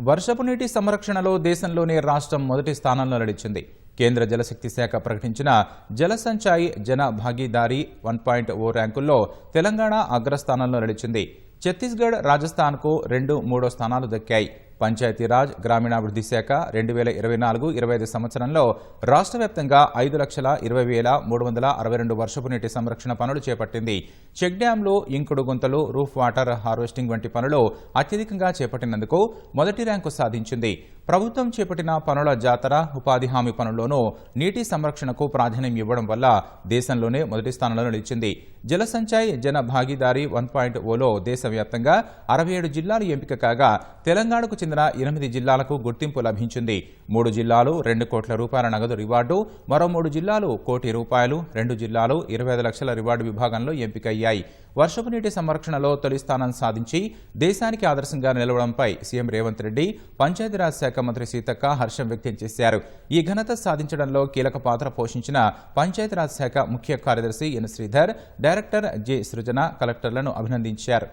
వర్షపు నీటి సంరక్షణలో దేశంలోనే రాష్ట్రం మొదటి స్థానంలో నిలిచింది. కేంద్ర జలశక్తి శాఖ ప్రకటించిన Jal Sanchay Jan Bhagidari one point O ర్యాంకుల్లో Telangana అగ్రస్థానంలో నిలిచింది. ఛత్తీస్గఢ్ రాజస్థాన్కు రెండు మూడో స్థానాలు దక్కాయి. పంచాయతీరాజ్ గ్రామీణాభివృద్ధి శాఖ రెండు వేల ఇరవై నాలుగు ఇరవై ఐదు సంవత్సరంలో రాష్ట్ర వ్యాప్తంగా ఐదు లక్షల ఇరవై వేల మూడు వందల అరవై రెండు వర్షపు నీటి సంరక్షణ పనులు చేపట్టింది. చెక్ డ్యాంలు ఇంకుడు గుంతలు రూఫ్ వాటర్ హార్వెస్టింగ్ వంటి పనులు అత్యధికంగా చేపట్టినందుకు మొదటి ర్యాంకు సాధించింది. ప్రభుత్వం చేపట్టిన పనుల జాతర ఉపాధి హామీ పనుల్లోనూ నీటి సంరక్షణకు ప్రాధాన్యం ఇవ్వడం వల్ల దేశంలోనే మొదటి స్థానంలో నిలిచింది. జల సంచాయ్ జన భాగీదారీ వన్ పాయింట్ ఓలో దేశవ్యాప్తంగా అరవై ఏడు జిల్లాలు ఎంపిక కాగా తెలంగాణకు చెందిన ఎనిమిది జిల్లాలకు గుర్తింపు లభించింది. మూడు జిల్లాలు రెండు కోట్ల రూపాయల నగదు రివార్డు మరో మూడు జిల్లాలు కోటి రూపాయలు రెండు జిల్లాలు ఇరవై ఐదు లక్షల రివార్డు విభాగంలో ఎంపికయ్యాయి. వర్షపు నీటి సంరక్షణలో తొలి స్థానం సాధించి దేశానికి ఆదర్శంగా నిలవడంపై సీఎం రేవంత్ రెడ్డి పంచాయతీరాజ్ శాఖ మంత్రి సీతక్క హర్షం వ్యక్తం చేశారు. ఈ ఘనత సాధించడంలో కీలక పాత్ర పోషించిన పంచాయతీరాజ్ శాఖ ముఖ్య కార్యదర్శి N Sridhar director J Srujana కలెక్టర్లను అభినందించారు.